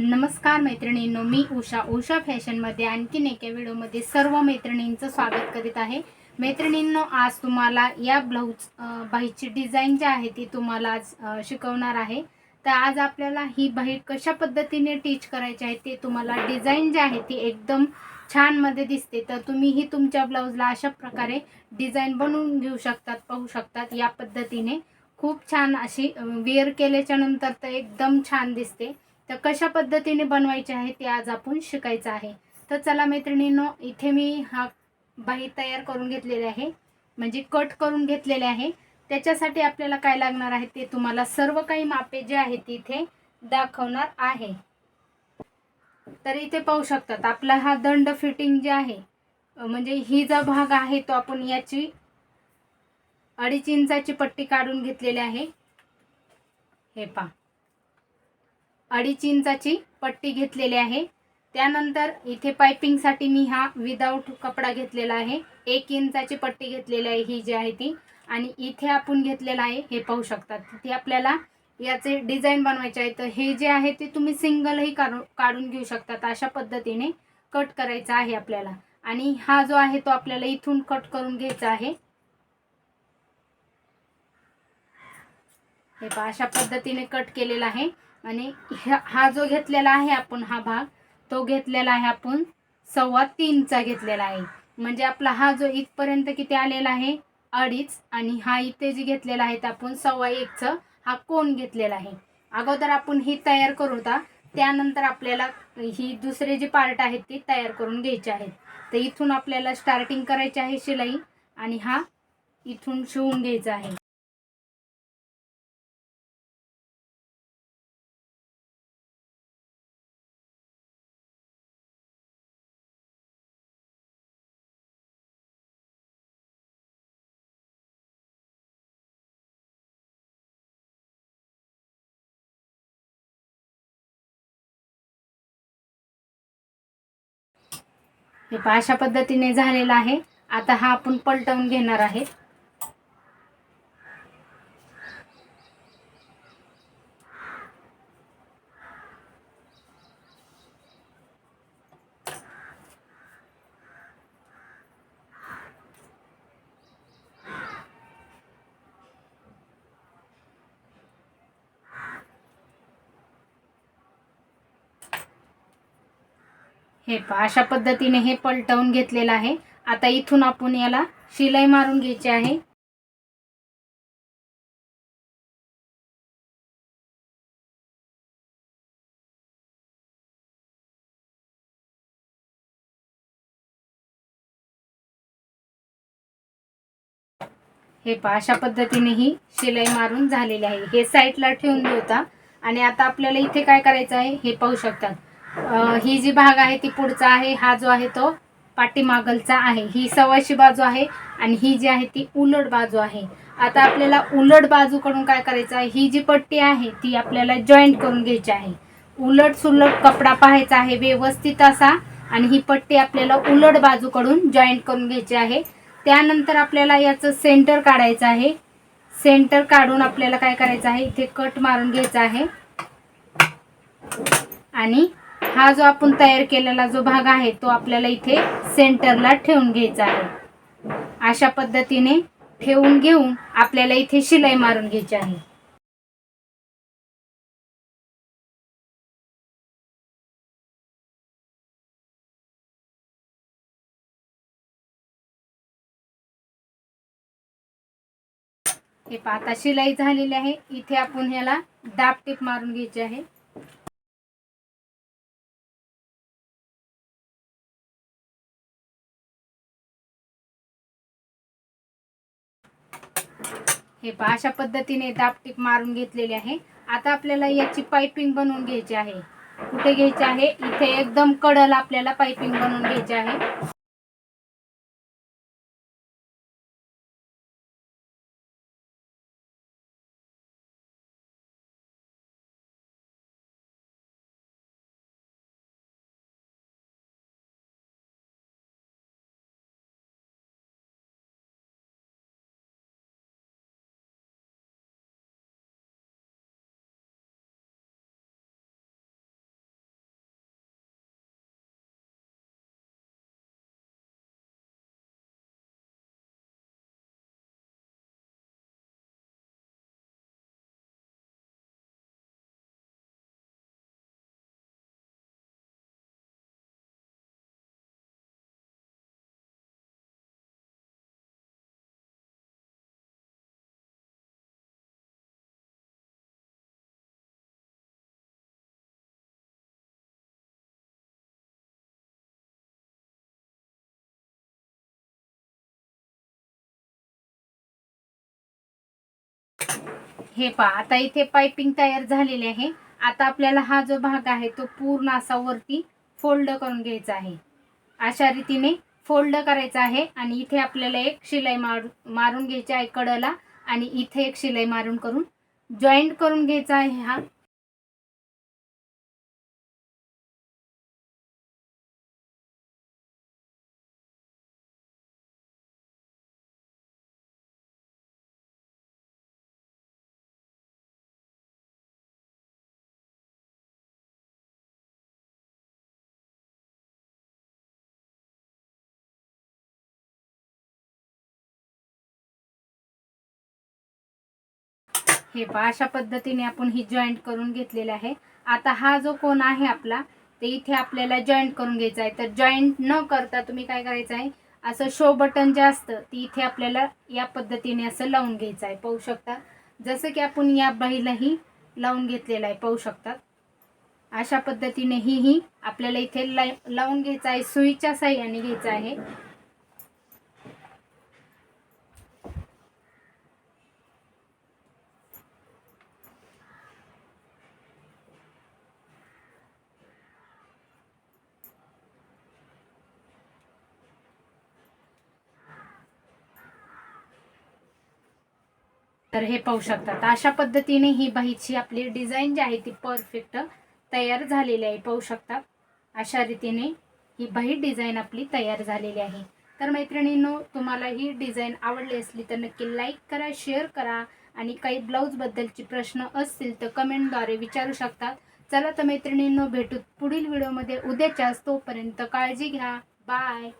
नमस्कार मैत्रिणींनो मी उषा. उषा फॅशनमध्ये आणखीन एका व्हिडिओमध्ये सर्व मैत्रिणींचं स्वागत करीत आहे. मैत्रिणींनो आज तुम्हाला या ब्लाऊज बाईची बाहीची डिझाईन जी आहे ती तुम्हाला आज शिकवणार आहे. तर आज आपल्याला ही बाही कशा पद्धतीने टीच करायची आहे ते तुम्हाला डिझाईन जी आहे ती एकदम छानमध्ये दिसते. तर तुम्हीही तुमच्या ब्लाऊजला अशा प्रकारे डिझाईन बनवून घेऊ शकतात पाहू शकतात. या पद्धतीने खूप छान अशी वेअर केल्याच्यानंतर तर एकदम छान दिसते. तर कशा पद्धतीने बनवायचे आहे ते आज आपण शिकायचं आहे. तर चला मैत्रिणींनो इथे मी हा बाही तयार करून घेतलेले आहे. म्हणजे कट करून घेतलेले आहे. त्याच्यासाठी आपल्याला काय लागणार आहे ते तुम्हाला सर्व काही मापे जे आहेत ते इथे दाखवणार आहे. तर इथे पाहू शकतात आपला हा दंड फिटिंग जे आहे म्हणजे ही जो भाग आहे तो आपण याची अडीच इंचाची पट्टी काढून घेतलेली आहे. हे पहा. अडीच इंचाची पट्टी घेतलेली आहे. त्यानंतर इथे पायपिंगसाठी मी हा विदाऊट कपडा घेतलेला आहे. एक इंचाची पट्टी घेतलेली आहे ही जी आहे ती. आणि इथे आपण घेतलेला आहे हे पाहू शकतात. तिथे आपल्याला याचे डिझाईन बनवायचे आहे. तर हे जे आहे ते तुम्ही सिंगलही काढून काढून घेऊ शकतात. अशा पद्धतीने कट करायचा आहे आपल्याला. आणि हा जो आहे तो आपल्याला इथून कट करून घ्यायचा आहे. हे पहा अशा पद्धतीने कट केलेला आहे. आणि ह्या- हा जो घेतलेला आहे आपण हा भाग तो घेतलेला आहे आपण सव्वा तीनचा घेतलेला आहे. म्हणजे आपला हा जो इथपर्यंत किती आलेला आहे? अडीच. आणि हा इथे जे घेतलेला आहे ते आपण सव्वा एकचं हा कोण घेतलेला आहे? अगोदर आपण ही तयार करू होता त्यानंतर आपल्याला ही दुसरे जे पार्ट आहेत ते तयार करून घ्यायचे आहेत. तर इथून आपल्याला स्टार्टिंग करायची आहे शिलाई. आणि हा इथून शिवून घ्यायचा आहे. हे अशा पद्धतीने झालेला आहे. आता हा आपण पलटवून घेणार आहे. हे पहा अशा पद्धतीने हे पलटवून घेतलेलं आहे. आता इथून आपण याला शिलाई मारून घ्यायची आहे. हे पहा अशा पद्धतीने ही शिलाई मारून झालेली आहे. हे साईडला ठेवून होता आणि आता आपल्याला इथे काय करायचं आहे हे पाहू शकतात ही जी भाग आहे ती पुढचा आहे हा जो आहे तो पाठीमागलचा आहे. ही सव्वाशी बाजू आहे आणि ही जी आहे ती उलट बाजू आहे. आता आपल्याला उलट बाजूकडून काय करायचं आहे? ही जी पट्टी आहे ती आपल्याला जॉईंट करून घ्यायची आहे. उलट सुलट कपडा पाहायचा आहे व्यवस्थित असा. आणि ही पट्टी आपल्याला उलट बाजूकडून जॉईंट करून घ्यायची आहे. त्यानंतर आपल्याला याचं सेंटर काढायचं आहे. सेंटर काढून आपल्याला काय करायचं आहे? इथे कट मारून घ्यायचा आहे. आणि हा जो आपण तयार केलेला जो भाग आहे तो आपल्याला इथे सेंटरला ठेवून घ्यायचा आहे. अशा पद्धतीने ठेवून घेऊन आपल्याला इथे शिलाई मारून घ्यायची आहे. हे पाहता शिलाई झालेली आहे. इथे आपण ह्याला दाब टीप मारून घ्यायची आहे. हे पहा अशा पद्धतीने दाबटीप मारून घेतलेली आहे. आता आपल्याला याची पायपिंग बनवून घ्यायची आहे. कुठे घ्यायची आहे? इथे एकदम कडल आपल्याला पायपिंग बनवून घ्यायची आहे. हे पहा आता इथे पायपिंग तयार झालेली आहे. आता आपल्याला हा जो भाग आहे तो पूर्ण असा वरती फोल्ड करून घ्यायचा आहे. अशा रीतीने फोल्ड करायचा आहे आणि इथे आपल्याला एक शिलाई मार मारून घ्यायची आहे कडला आणि इथे एक शिलाई मारून करून जॉईंट करून घ्यायचा आहे हा. हे पहा अशा पद्धतीने आपण ही जॉईंट करून घेतलेला आहे. आता हा जो कोण आहे आपला ते इथे आपल्याला जॉईंट करून घ्यायचा आहे. तर जॉईंट न करता तुम्ही काय करायचं आहे? असं शो बटन जे असतं ते इथे आपल्याला या पद्धतीने असं लावून घ्यायचं आहे. पाहू शकता. जसं की आपण या बाईलाही लावून घेतलेलं आहे. पाहू शकतात अशा पद्धतीने ही ही आपल्याला इथे लाई लावून घ्यायचं आहे. सुईच्या साह्याने घ्यायचं आहे. तर हे पाहू शकतात. अशा पद्धतीने ही बाईची आपली डिझाईन जी आहे ती परफेक्ट तयार झालेली आहे. पाहू शकतात. अशा रीतीने ही बाही डिझाईन आपली तयार झालेली आहे. तर मैत्रिणींनो तुम्हाला ही डिझाईन आवडली असली तर नक्की लाईक करा शेअर करा आणि काही ब्लाऊजबद्दलचे प्रश्न असतील तर कमेंटद्वारे विचारू शकतात. चला तर मैत्रिणींनो भेटू पुढील व्हिडिओमध्ये. उद्याच्याच तोपर्यंत काळजी घ्या. बाय.